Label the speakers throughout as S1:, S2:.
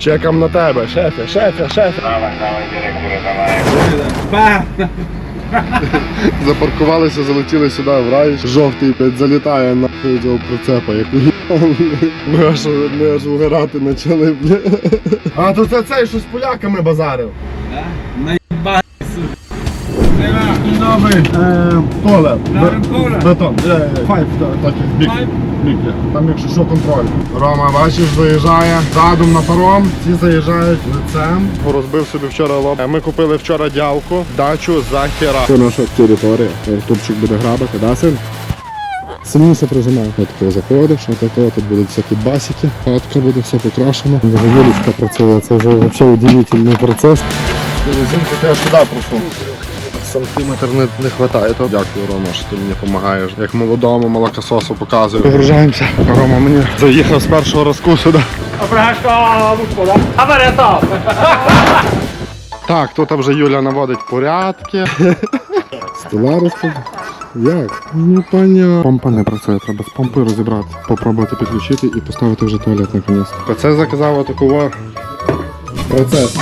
S1: Чекам на тебе, шефе, шефе, шефе.
S2: Давай, давай, директора, давай.
S1: Запаркувалися, залетіли сюди в рай. Жовтий блядь, залітає нахуй цього прицепа, як ми аж, ми аж угорати почали, бля. А то це цей, що з поляками базарив. Е? Бетон. Е, Файв, та- так як бік. Є. Там якщо що контроль. Рома, бачиш, заїжджає задом на паром, ці заїжджають лицем. Розбив собі вчора лоб. Ми купили вчора дявку, дачу за хера. Це наша територія. Артурчик буде грабити, да, син? Сильніше прижимай. От тако заходиш, от тако, тут будуть всякі басики, хатка буде все покрашено. Юлічка працює, це вже взагалі удивительний процес. Резинку я сюди просунув. Сантиметр не, не вистачає, то дякую, Рома, що ти мені допомагаєш. Як молодому молокососу показую. Вигружаємося. Рома мені заїхав з першого разку сюди. Так, тут вже Юля наводить порядки. Стола розкладу. Як? Ну понятно. Помпа не працює, треба з помпи розібрати. Попробувати підключити і поставити вже туалет наконець. Оце заказав отакого процес.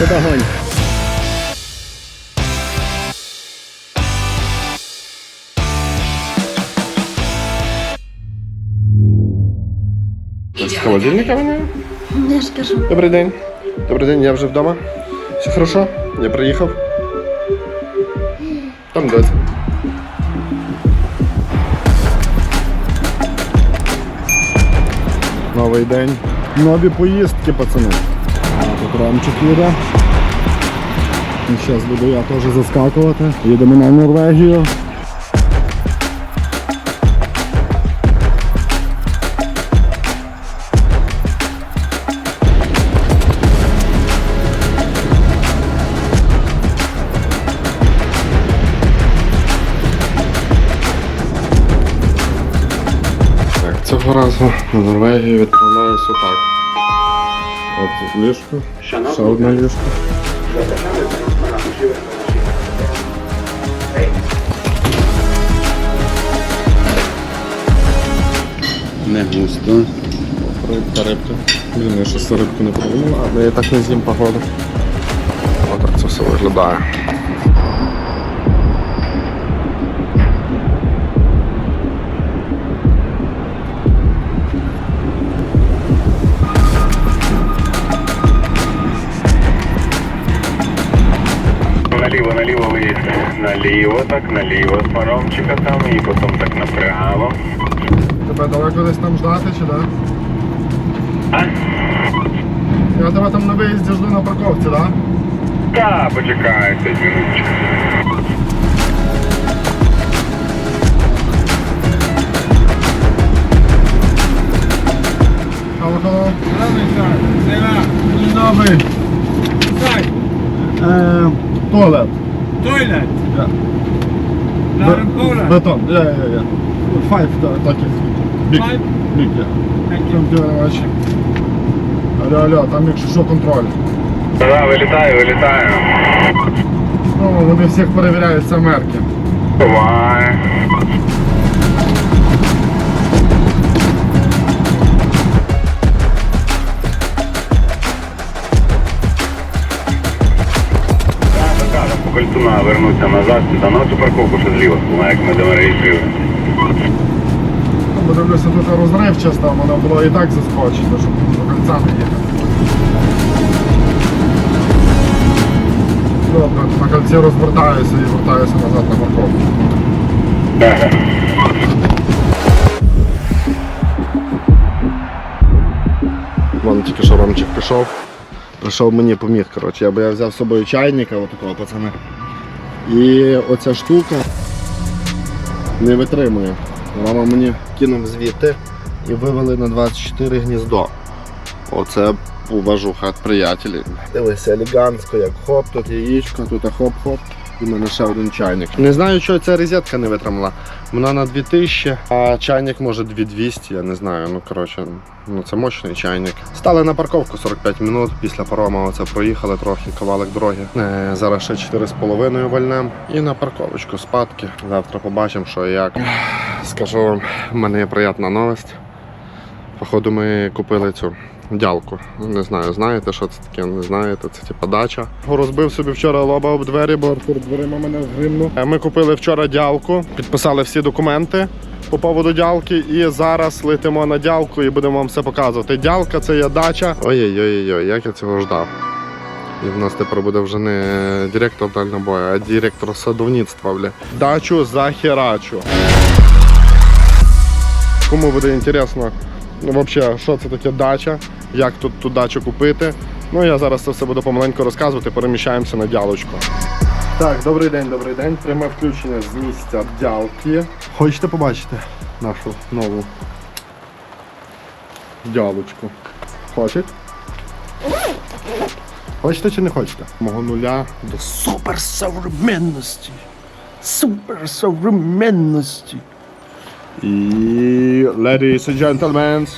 S1: Куда гонь? З холодильника вони?
S3: Я ж кажу.
S1: Добрий день. Добрий день, я вже вдома. Все хорошо? Я приїхав. Там десь. Новий день. Нові поїздки, пацани. Ромчик їде. І зараз буду я теж заскакувати. Їдемо на Норвегію. Цього разу на Норвегію відправляюся так. От ліжко, ще одне ліжко.
S4: Не густо.
S1: Та рибка. Блін, я щось рибку не пробував, але я так не з'їм походу. Отак це все виглядає.
S2: Наліво, наліво виїзд. Наліво, так, наліво з паромчика там і потім так направо.
S1: Тебе далеко десь там ждати чи да?
S2: А?
S1: Я тебе там на виїзді жду на парковці, да?
S2: Та, почекай, 5 минуточок.
S1: Алло, алло. Новий
S4: сай,
S1: е, туалет.
S4: Тойлет.
S1: Да.
S4: Ларен Кола.
S1: Бетон. Я, я, я. Файв, так, так як Бік.
S4: Five?
S1: Бік, я. Там дивиш. Алло, алло, там якщо що контроль.
S2: Да, вилітаю, вилітаю.
S1: Ну, вони всіх перевіряють це мерки.
S2: Буває. Так, так, По кольцу треба вернутися назад, сюди, на цю парковку ще зліва, як ми до реєструємо.
S1: Ну, Дивлюся, тут розрив часто, воно було і так заскочено, щоб до кольця не їхати. Добре, на кольці розвертаюся і вертаюся назад на парковку.
S2: Так.
S1: Вон тільки що Ромчик пішов. Прийшов мені поміг, коротше. Я, бо я взяв з собою чайника, отакого пацани. І оця штука не витримує. Мама мені кинув звідти і вивели на 24 гніздо. Оце уважуха від приятелів. Дивися, елегантсько, як хоп, тут яєчко, тут хоп-хоп. В мене ще один чайник. Не знаю, чого ця розетка не витримала. Вона на 2000, а чайник може 2200, я не знаю. Ну коротше, ну це мощний чайник. Стали на парковку 45 минут. Після парома оце проїхали трохи кавалек дороги. Е, зараз ще 4,5 вальнем. І на парковочку спадки. Завтра побачимо, що і як. Скажу вам, в мене є приємна новость. Походу, ми купили цю дялку. Не знаю, знаєте, що це таке, не знаєте, це типа дача. Розбив собі вчора лоба об двері, бо Артур дверима мене згримнув. Е, Ми купили вчора дялку, підписали всі документи по поводу дялки, і зараз летимо на дялку і будемо вам все показувати. Дялка це є дача. Ой-ой-ой, як я цього ждав. І в нас тепер буде вже не директор дальнобою, а директор садовництва. Бля. Дачу захерачу. Кому буде інтересно, вообще, що це таке дача, як тут ту дачу купити. Ну, я зараз це все буду помаленьку розказувати, переміщаємося на дялочку. Так, добрий день, добрий день. Пряме включення з місця дялки. Хочете побачити нашу нову дялочку? Хочете? Хочете чи не хочете? Мого нуля до
S3: суперсовременності. Суперсовременності.
S1: І ladies and gentlemen.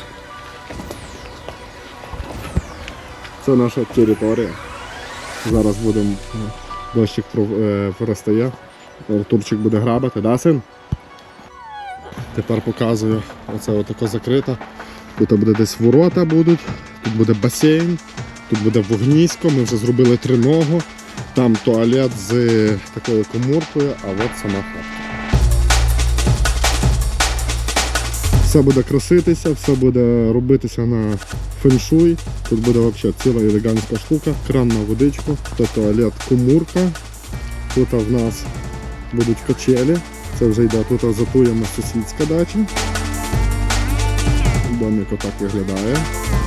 S1: Це наша територія. Зараз будемо дощик про- е, перестає. Артурчик буде грабати, да, син? Тепер показую. Оце отако закрито. Тут буде десь ворота будуть, тут буде басейн, тут буде вогнісько, ми вже зробили триногу. Там туалет з такою комуркою, а от сама хата. Все буде краситися, все буде робитися на феншуй. Тут буде взагалі ціла елегантська штука, кран на водичку, то туалет комурка. Тут в нас будуть качелі. Це вже йде тут затуємо сусідська дача. Домик отак виглядає.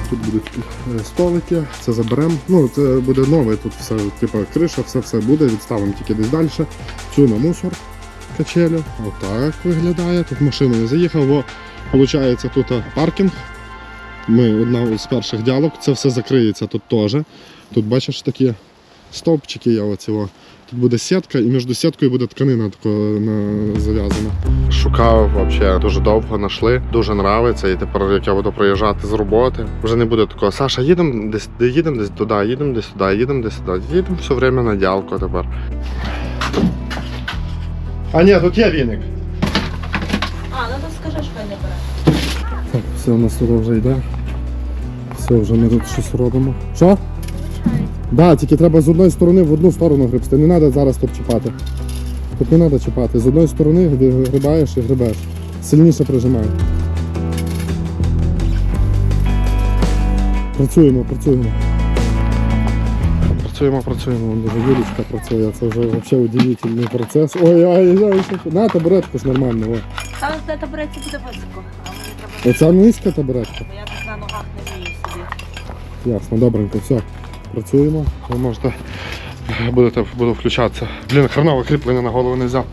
S1: Тут будуть е, столики, це заберемо. Ну, це буде нове, тут все, типу, криша, все все буде, відставимо тільки десь далі. Цю на мусор качелю. Отак виглядає. Тут машиною заїхав, бо виходить тут паркінг. Ми одна з перших діалог, це все закриється тут теж. Тут бачиш такі стовпчики є оці. о. Тут буде сітка і між сіткою буде тканина зав'язана. Шукав взагалі дуже довго знайшли, дуже нравиться. І тепер, як я буду приїжджати з роботи, вже не буде такого. Саша, їдемо десь, їдемо десь туди, їдемо десь туди, їдемо десь туди. Їдемо все время на ділку тепер. А ні, тут є віник. Все у нас тут вже йде. Все, вже ми тут щось робимо. Що? Так, да, тільки треба з одної сторони в одну сторону гребсти. Не треба зараз тут чіпати. Тут не треба чіпати. З одної сторони грибаєш і грибеш. Сильніше прижимай. Працюємо, працюємо. Працюємо, працюємо. Вон Дуже Юлічка працює. Це вже взагалі удивительний процес. Ой, ой, ой, на табуретку ж нормально. О.
S5: Там де табуреці буде високо, а
S1: Оця низька табуретка.
S5: я так на ногах не вмію собі.
S1: Ясно, добренько, все. Працюємо. Ви можете будете, буду включатися. Блін, хренове кріплення на голову не взяв.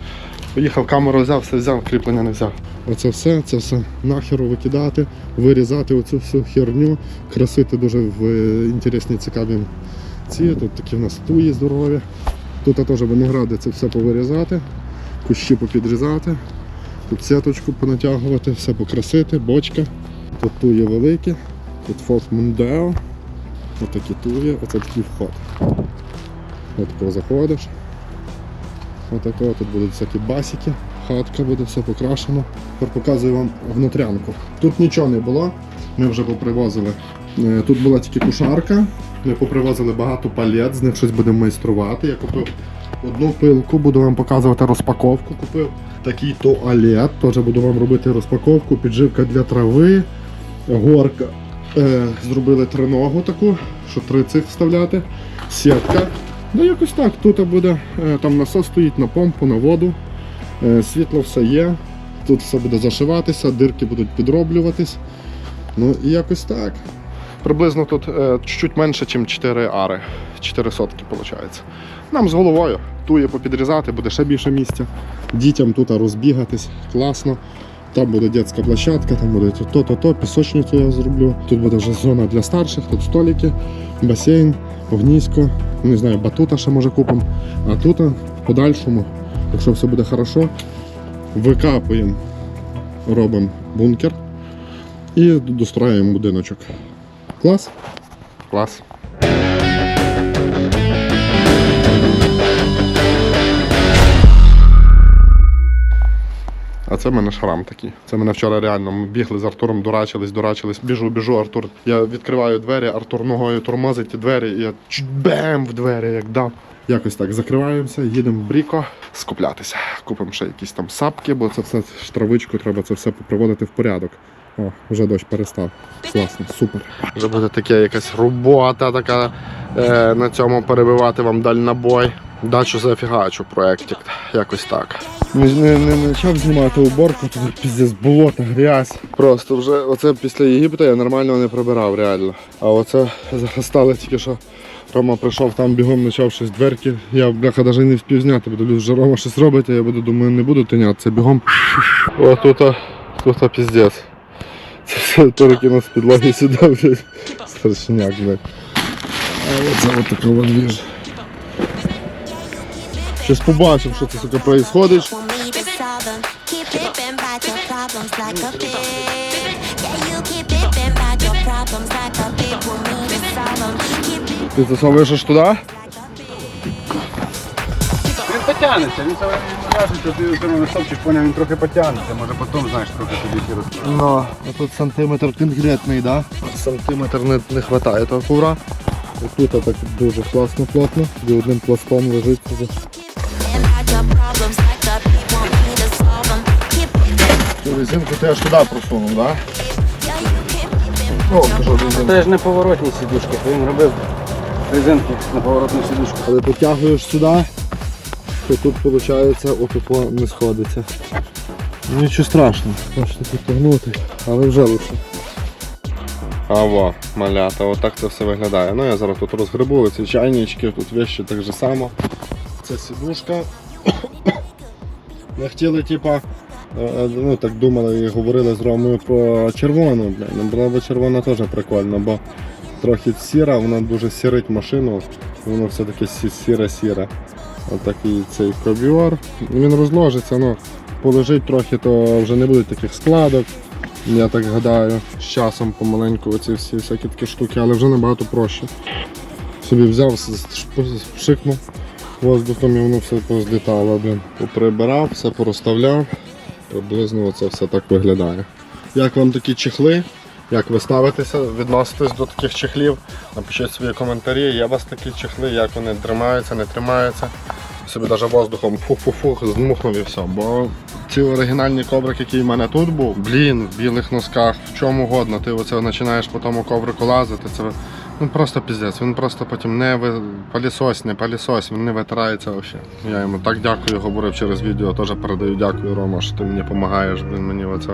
S1: Поїхав, камеру взяв, все взяв, кріплення не взяв. Оце все, це все нахеру викидати, вирізати оцю всю херню, красити дуже в е, інтересні, цікаві ці. Тут такі в нас туї здорові. Тут теж виногради це все повирізати, кущі попідрізати, тут сіточку понатягувати, все покрасити, бочка. Тут туї великі, тут Фолк Мундео. Отакі туї, оце такий вход. Отако заходиш. Отако тут будуть всякі басики, хатка буде, все покрашено. Тепер показую вам внутрянку. Тут нічого не було, ми вже попривозили. Е, Тут була тільки кушарка, ми попривозили багато палет, з них щось будемо майструвати. Я купив одну пилку, буду вам показувати розпаковку. Купив такий туалет, теж буду вам робити розпаковку, підживка для трави, горка. Е, зробили триногу таку, що три цих вставляти, сітка. Ну якось так, тут буде, е, там насос стоїть на помпу, на воду, е, світло все є, тут все буде зашиватися, дирки будуть підроблюватись. Ну і якось так. Приблизно тут е, чуть менше, ніж 4 ари, 4 сотки виходить. Нам з головою тує попідрізати, буде ще більше місця. Дітям тут розбігатись, класно. Там буде дитяча площадка, там буде то-то-то, пісочницю я зроблю. Тут буде вже зона для старших, тут столики, басейн, огнісько, не знаю, батута ще може купимо. А тут в подальшому, якщо все буде хорошо, викапуємо, робимо бункер і достроюємо будиночок. Клас? Клас. А це в мене шрам такий. Це мене вчора реально. Ми бігли з Артуром, дурачились, дурачились. Біжу, біжу, Артур. Я відкриваю двері, Артур ногою тормозить ті двері, і я бем в двері, як дав. Якось так закриваємося, їдемо в Бріко скуплятися. Купимо ще якісь там сапки, бо це все штравичку, треба це все приводити в порядок. О, вже дощ перестав. Класно, супер. Вже буде таке якась робота така е, на цьому перебивати вам дальнобой. Дачу зафігачу проєктик. Якось так. Не, не, не почав знімати уборку, тут піздець болото, грязь. Просто вже оце після Єгипта я нормально не прибирав реально. А оце застали тільки що. Рома прийшов там бігом, почав щось дверки. Я бляха навіть не встиг зняти, бо вже Рома щось робить, а я буду думаю, не буду тинятися бігом. О, тут, тут піздець. Це все перекинув з підлоги сюди. Страшняк, блядь. А оце от така от двіж. Щас побачимо, що це сука.
S6: Keep
S1: Ти засовуєш аж туди?
S7: Він потягнеться, він саме кажуть, що ти все одно стопчик, поняв, він трохи потягнеться, може потім, знаєш, трохи тобі ще розкрити.
S1: Ну, а тут сантиметр конкретний, да? Сантиметр не, не вистачає того ковра. І тут так дуже класно плотно, де одним пластом лежить. Резинку ти аж туди просунув, да?
S6: keep tripping.
S1: Ну, кажу, резинку.
S7: Це ж не поворотні сідушки, то він робив резинку на поворотну сідушку.
S1: Коли потягуєш сюди, то тут виходить отако не сходиться. Нічого страшного, можете підтягнути, але вже лучше. А во, малята, отак це все виглядає. Ну я зараз тут розгребу ці чайнички, тут вещі так же само. Це сідушка. Ми хотіли, типа, е, ну так думали і говорили з Ромою про червону. Бля. Ну, була б червона теж прикольно, бо трохи сіра, вона дуже сірить машину, воно все таке сіре-сіре. Отакий цей ковьор. Він розложиться, ну, полежить трохи, то вже не буде таких складок. Я так гадаю, з часом помаленьку оці всі всякі такі штуки, але вже набагато проще. Собі взяв, пшикнув воздухом і воно все позлітало. Блін. Поприбирав, все порозставляв. Приблизно оце все так виглядає. Як вам такі чехли? Як ви ставитеся, відноситесь до таких чехлів? Напишіть свої коментарі. Є у вас такі чехли, як вони тримаються, не тримаються. Собі навіть воздухом фух-фух-фух здмухнув і все. Бо ці оригінальні коврик, який в мене тут був, блін, в білих носках, в чому угодно, ти оце починаєш по тому коврику лазити, це ну, просто піздець. Він просто потім не ви... палісось, не палісось, він не витирається взагалі. Я йому так дякую, говорив через відео, теж передаю дякую, Рома, що ти мені допомагаєш, блін, мені оце.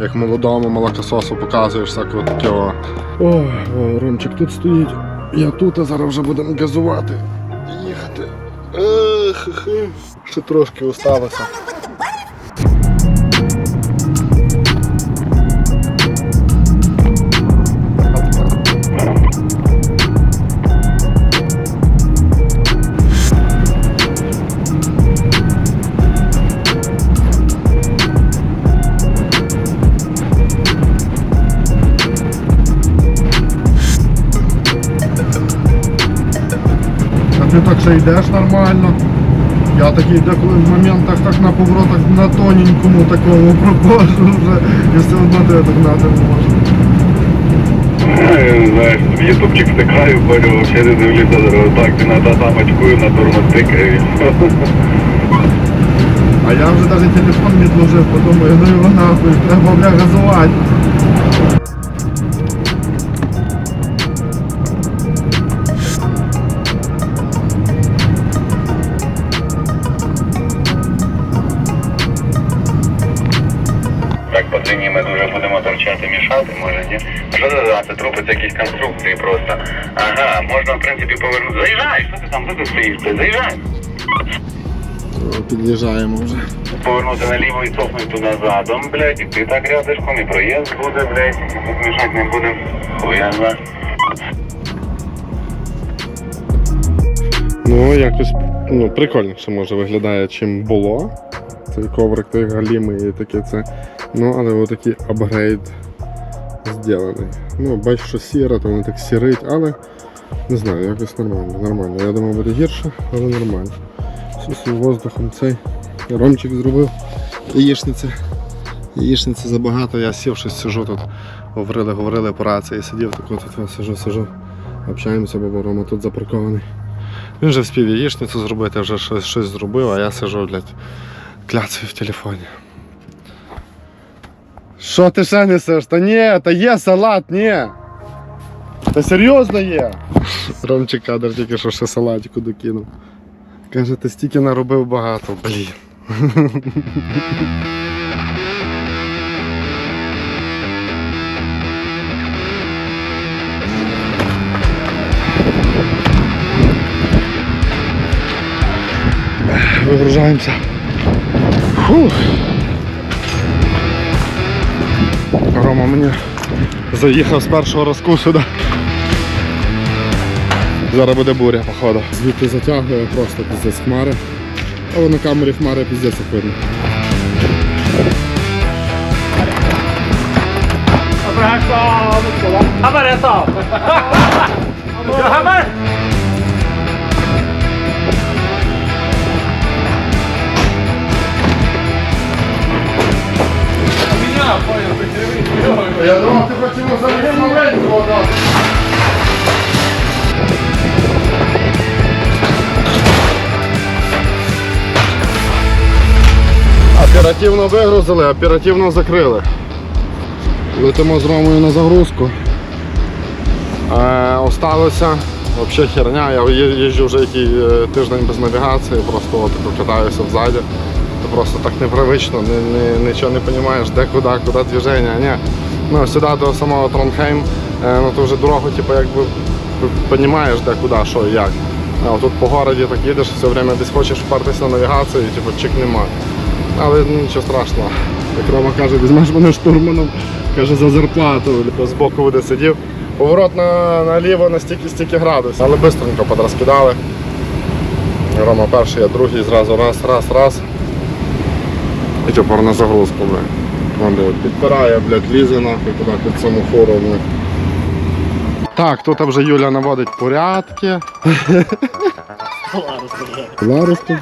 S1: Як молодому молокососу показуєш всякого. Ой, о, Ромчик тут стоїть. Я тут, а зараз вже будемо газувати. Їхати. Ех. Ще трошки осталося. Ще йдеш нормально. Я такий деколи в моментах так на поворотах на тоненькому такому проходжу вже. І все одно тебе догнати не можу.
S2: Е, Знаєш, в ютубчик втикаю, понял, взагалі не дивлюся дорогу. Так, ти на замочкую, на тормоз тикаю.
S1: А я вже навіть телефон відложив, подумаю, ну його нахуй, треба бля газувати.
S2: Заїжджай, що ти там, що ти стоїш? Ти заїжджай.
S1: Під'їжджаємо вже.
S2: Повернути наліво і цокнути назадом, блядь, і ти так рядишком, і проїзд буде, блядь, тут мішати не. Хуя зна.
S1: Ну, якось ну, прикольніше може виглядає, чим було. Цей коврик, той галімий і таке це. Ну, але отакий апгрейд зроблений. Ну, бачу, що сіра, то воно так сірить, але не знаю, якось нормально, нормально. Я думав, буде гірше, але нормально. З воздухом цей. Ромчик зробив. Яєчниця. Яєчниця забагато, я сів щось сижу тут. Говорили, говорили по рації, сидів так от тут сижу, сижу. Общаємося, бо Рома тут запаркований. Він вже вспів яєчницю зробити, вже щось, щось зробив, а я сижу, блядь, кляцаю в телефоні. Що ти ще несеш? Та ні, та є салат, ні. Та серйозно є. Ромчик кадр тільки що ще салатику докинув. Каже, ти стільки наробив багато, блін. Вигружаємося. Рома мені заїхав з першого разку сюди. Зараз буде буря, походу. Звідти затягує просто піздець хмари. Але на камері хмари піздець видно. Я думав, ти хотів залізти маленького Оперативно вигрузили, оперативно закрили. Летимо з Ромою на загрузку. Е, осталося взагалі херня. Я їжджу вже який е, тиждень без навігації, просто от катаюся взаді. Це просто так непривично, не, не, нічого не розумієш, де куди, куди движення. Ні. Ну, сюди до самого Тронхейм, е, ну то вже дорогу, типу, якби розумієш, де куди, що і як. А тут по городі так їдеш, все время десь хочеш впертися на навігацію, і типу чик нема. Але ну, нічого страшного. Як Рома каже, візьмеш мене штурманом, каже, за зарплату. З боку буде сидів. Поворот на, наліво на стільки стільки градусів. Але швидко подрозкидали. Рома перший, я другий, зразу раз, раз, раз. І тепер на загрузку, блядь. Вон де підпирає, блядь, лізе нахуй туди під саму хору. Так, тут вже Юля наводить порядки. Ларус тут.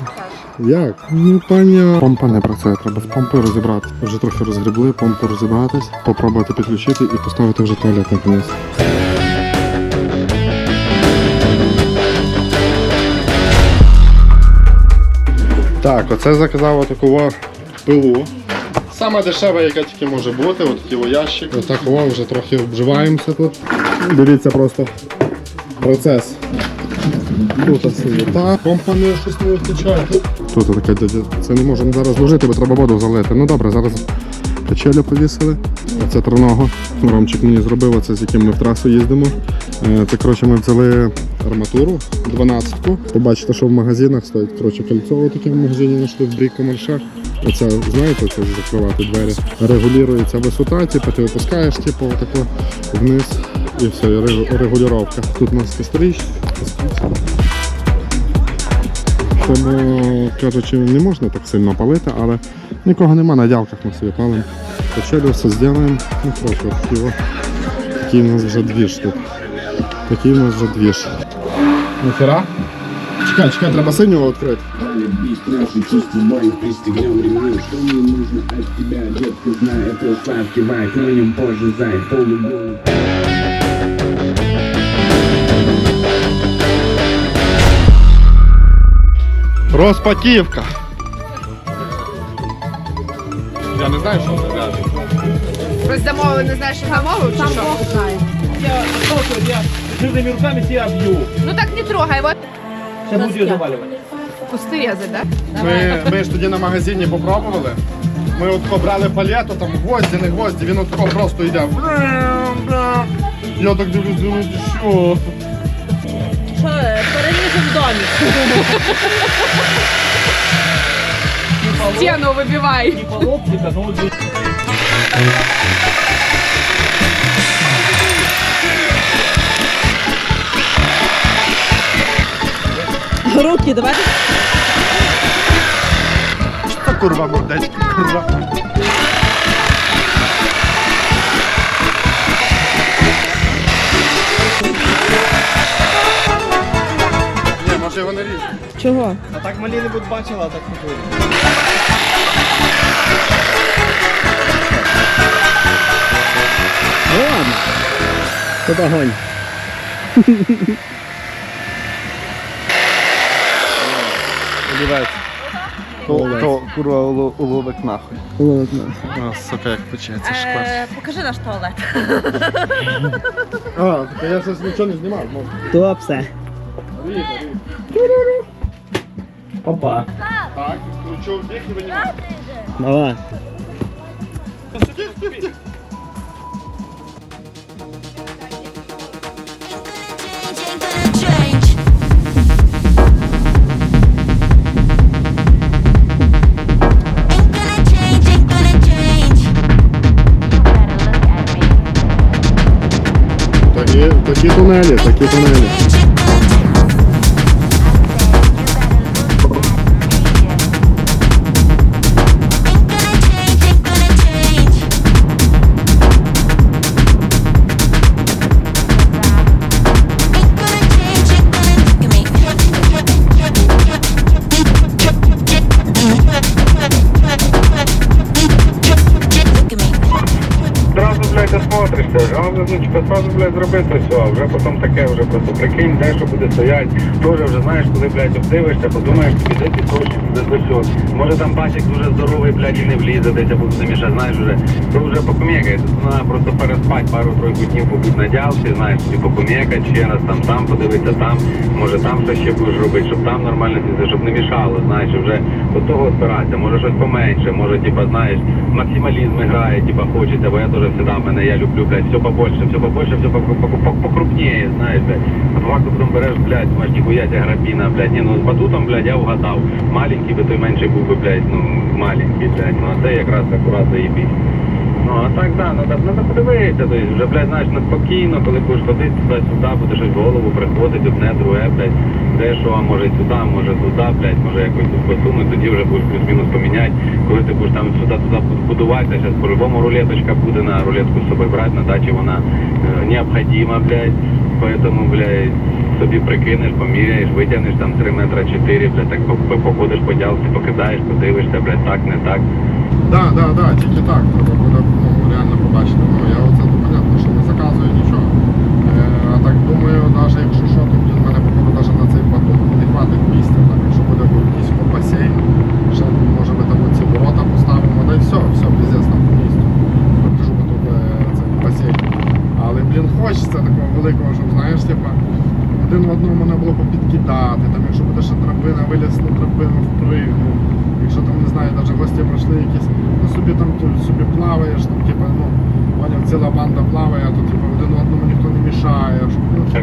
S1: Як? Ну понятно. Помпа не працює, треба з помпою розібрати. Вже трохи розгребли, помпу розібратись, попробувати підключити і поставити вже туалет наконець. Так, оце заказав таку пилу. Саме дешева, яка тільки може бути, от такий ящик. Отак о, вже трохи вживаємося тут. Дивіться просто процес. Тут та помпа не щось не вистачає. Тут таке. Це не можемо зараз ложити, бо треба воду залити. Ну добре, зараз качелю повісили. Це триногу. Ромчик мені зробив, це з яким ми в трасу їздимо. Е, Це коротше, ми взяли арматуру 12-ку. Побачите, що в магазинах стоїть коротше, кольцо таке в магазині знайшли в брійку марша. Оце, знаєте, це закривати двері. Регулюється висота, типу, ти випускаєш типу, отако вниз і все, і регулювання. Тут у нас костріч. Тому, кажучи, не можна так сильно палити, але нікого нема на дялках ми собі палимо. Почали все зробимо. Ну, от такі о. Такий у нас вже двіж тут. Такий у нас вже двіж. Ніхера? Чекай, чекай, треба синього відкрити.
S8: Бить наши чувства,
S1: Розпаківка. Я не знаю, що це каже.
S9: Ось замовили, не знаєш, що замовив, чи що?
S4: Жирными руками тебя бью.
S9: Ну так не трогай, от
S4: Сейчас буду ее заваливать.
S9: пусти язик, да?
S1: Ми, ми ж тоді на магазині попробували. Ми от побрали палету, там гвозді, не гвозді, він от просто йде. Я так дивлюсь, думаю, ти що?
S5: Що, перелізу в домі.
S9: Стіну вибивай.
S4: Не полопника, но вот
S5: Руки, давайте.
S1: Що курва мордечки, курва? Може його не різати.
S5: Чого?
S4: А так малі не будуть бачила, а так не буде.
S3: Ну ладно. Тут огонь.
S1: Одівається. То, то курва уло- уловик нахуй.
S3: Нахуй.
S1: А, сука, як шквар.
S5: Е, покажи наш туалет.
S1: А, так я щось нічого не знімав.
S3: То все. Опа.
S1: Так, ключов в бік і винімай.
S3: Давай.
S6: Ain't gonna change. Ain't gonna
S2: Типа, сразу, блядь, зробити все, а вже потім таке, вже просто прикинь, де що буде стояти. Тоже вже знаєш, коли, блядь, обдивишся, подумаєш, тобі де точки, де всього. Може там бачик дуже здоровий, блядь, і не влізе, десь або заміша, знаєш, вже, то вже покумекає. Тут треба просто переспати пару-тройку днів побудь на дялці, знаєш, тобі покумекати, ще раз там, там подивитися, там, може там щось ще будеш робити, щоб там нормально щоб не мішало, знаєш, вже до того спиратися, може щось поменше, може, типа, знаєш, максималізм грає, типа, хочеться, бо я теж завжди мене, я люблю, блядь, все побольше, все побольше, все покрупнее, знаєш, блядь. А по факту потом берешь, блядь, думаєш, ніхуя тебе грабіна, блядь, ні, ну з батутом, блядь, я вгадав. Маленький би той менший був би, блядь, ну, маленький, блядь, ну, а це якраз аккуратно заїбіть. Ну, а так, да, надо, надо подивитися, то есть, вже, блядь, знаєш, ну, спокійно, коли будеш ходити туди-сюди, буде щось в голову приходить, одне, друге, блядь, де що, а може сюди, може туди, блядь, може якось тут посунути, тоді вже будеш плюс-мінус поміняти, коли ти будеш там сюди-туди будувати, зараз по-любому рулеточка буде на рулетку з собою брати, на дачі вона е, необходима, блядь, поэтому, блядь, собі прикинеш, поміряєш, витягнеш там 3 метра 4, блядь, так походиш по ділці, покидаєш, подивишся, блядь, так, не так.
S1: Да, да, да, тільки так. Треба буде ну, реально побачити. Ну, я оце то понятно, що не заказую нічого. Е, а так думаю, навіть якщо що, то блін, мене походу навіть на цей батут не хватить місця. Так, якщо буде якийсь басейн, ще може ми там оці ворота поставимо, да і все, все, піздець там по місту. Покажу батут е, цей басейн. Але, блін, хочеться такого великого, щоб знаєш, типа. Один в одному можна було попідкидати, там, якщо буде ще драбина, виліз на драбину, впригнув. Якщо там, не знаю, навіть гості пройшли якісь, ну собі там собі плаваєш, там, типа, ну, поняв, ціла банда плаває, а то типа один одному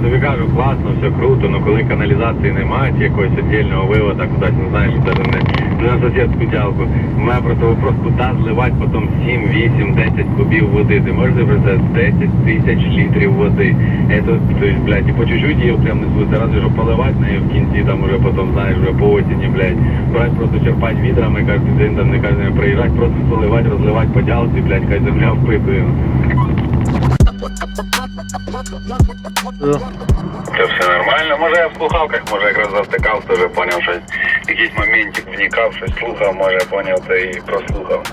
S2: тобі кажу, класно, все круто, але коли каналізації немає, якогось віддільного вивода кудись, не знаєш, навіть не, на сусідську ділку. У мене просто вопрос, куди зливати потім 7, 8, 10 кубів води. Ти можеш представити 10 тисяч літрів води. Это, то есть, блядь, і по чуть-чуть її прям не звути, разве що поливати нею в кінці, там уже потім, знаєш, вже по осені, блядь, брати просто черпати відрами, кожен день, там не кожен день приїжджати, просто заливати, розливати по ділці, блядь, хай земля впитує. Це все нормально. Може я в слухавках, може якраз завтикав, теж поняв щось. Якийсь моментик вникав, щось слухав, може поняв це і прослухав.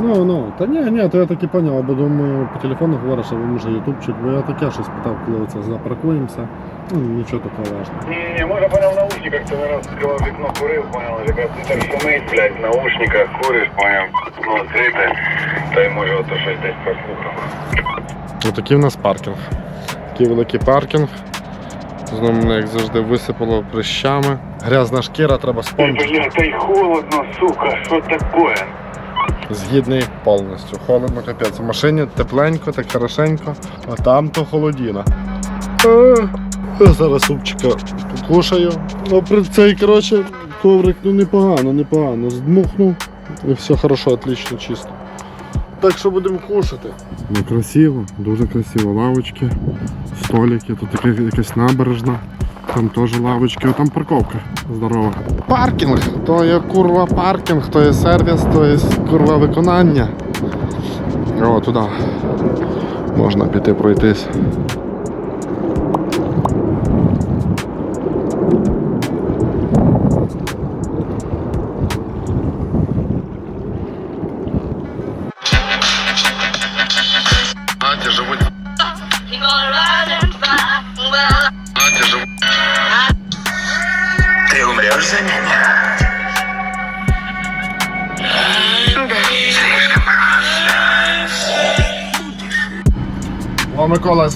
S1: Ну, ну, та ні, ні, то я таки поняв, бо думаю, по телефону говориш, а ви може ютубчик, бо я таке щось питав, коли оце запаркуємося. Ну, нічого такого важного.
S2: Ні, ні, може поняв в наушниках, це раз відкривав вікно, курив, поняв, якраз ти так шумить, блядь, в наушниках куриш, поняв, ну, відкрите, та й може ото щось десь прослухав.
S1: Отакий в нас паркінг. Такий великий паркінг. Знову мене, як завжди, висипало прищами. Грязна шкіра, треба спонж.
S2: Бля, та й холодно, сука, що таке?
S1: Згідний повністю. Холодно, капець. В машині тепленько, так хорошенько, а там то холодіна. Зараз супчика покушаю. Ну, при цей, коротше, коврик ну непогано, непогано. Здмухнув і все хорошо, отлично, чисто. Так що будемо кушати. Ну красиво, дуже красиво. Лавочки, столики, тут якась набережна. Там теж лавочки, а там парковка здорова. Паркінг! То є курва паркінг, то є сервіс, то є курва виконання. О, туди. Можна піти пройтись.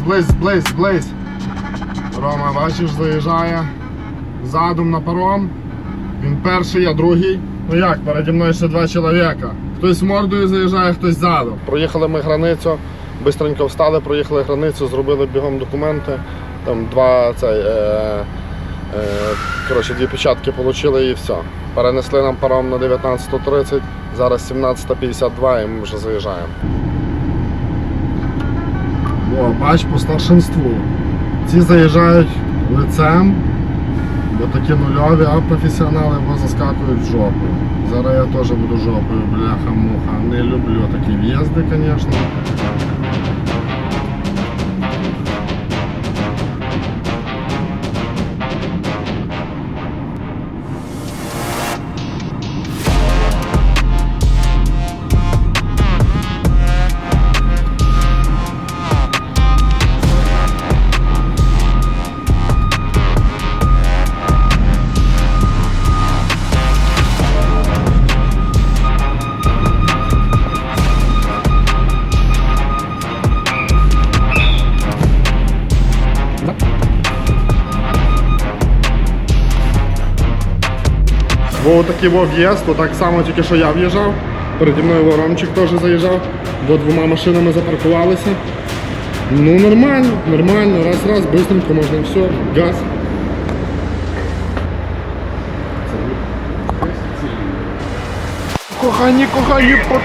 S1: Зблизь, зблизь, зблизь. Рома, бачиш, заїжджає задом на паром. Він перший, я другий. Ну як, переді мною ще два чоловіка. Хтось мордою заїжджає, хтось задом. Проїхали ми границю, бистренько встали, проїхали границю, зробили бігом документи. Там два цей, е, е, коротше, дві печатки отримали і все. Перенесли нам паром на 19.30, зараз 17.52 і ми вже заїжджаємо. О, бач по старшинству. Ці заїжджають лицем, бо такі нульові, а професіонали бо заскакують жопою. Зараз я теж буду жопою, бляха-муха. Не люблю такі в'їзди, звісно. Бо такий во в'їзд, так само тільки що я в'їжджав. Переді мною воромчик теж заїжджав, бо двома машинами запаркувалися. Ну нормально, нормально, раз, раз, быстренько можна все, газ. Кохані, кохані, под...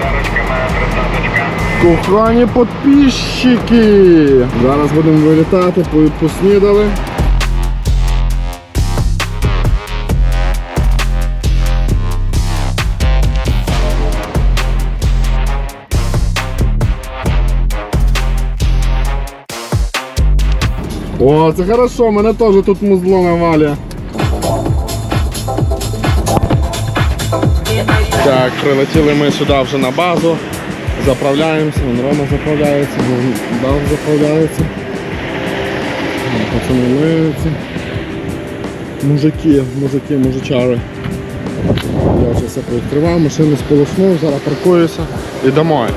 S1: кохані підписчики! Зараз будемо вилітати, поснідали. О, це хорошо, мене теж тут музло навалює. Так, прилетіли ми сюди вже на базу. Заправляємося, вон Рома заправляється, вон Дав заправляється. Пацани миються. Мужики, мужики, мужичари. Я вже все повідкривав, машину сполоснув, зараз паркуюся і домой.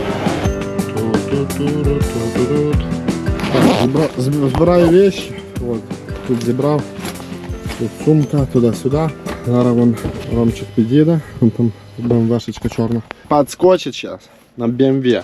S1: Збираю вещи. От, тут зібрав. Тут сумка, туди-сюди. Зараз вон Ромчик підійде. Там БМВшечка чорна. Подскочить зараз на BMW.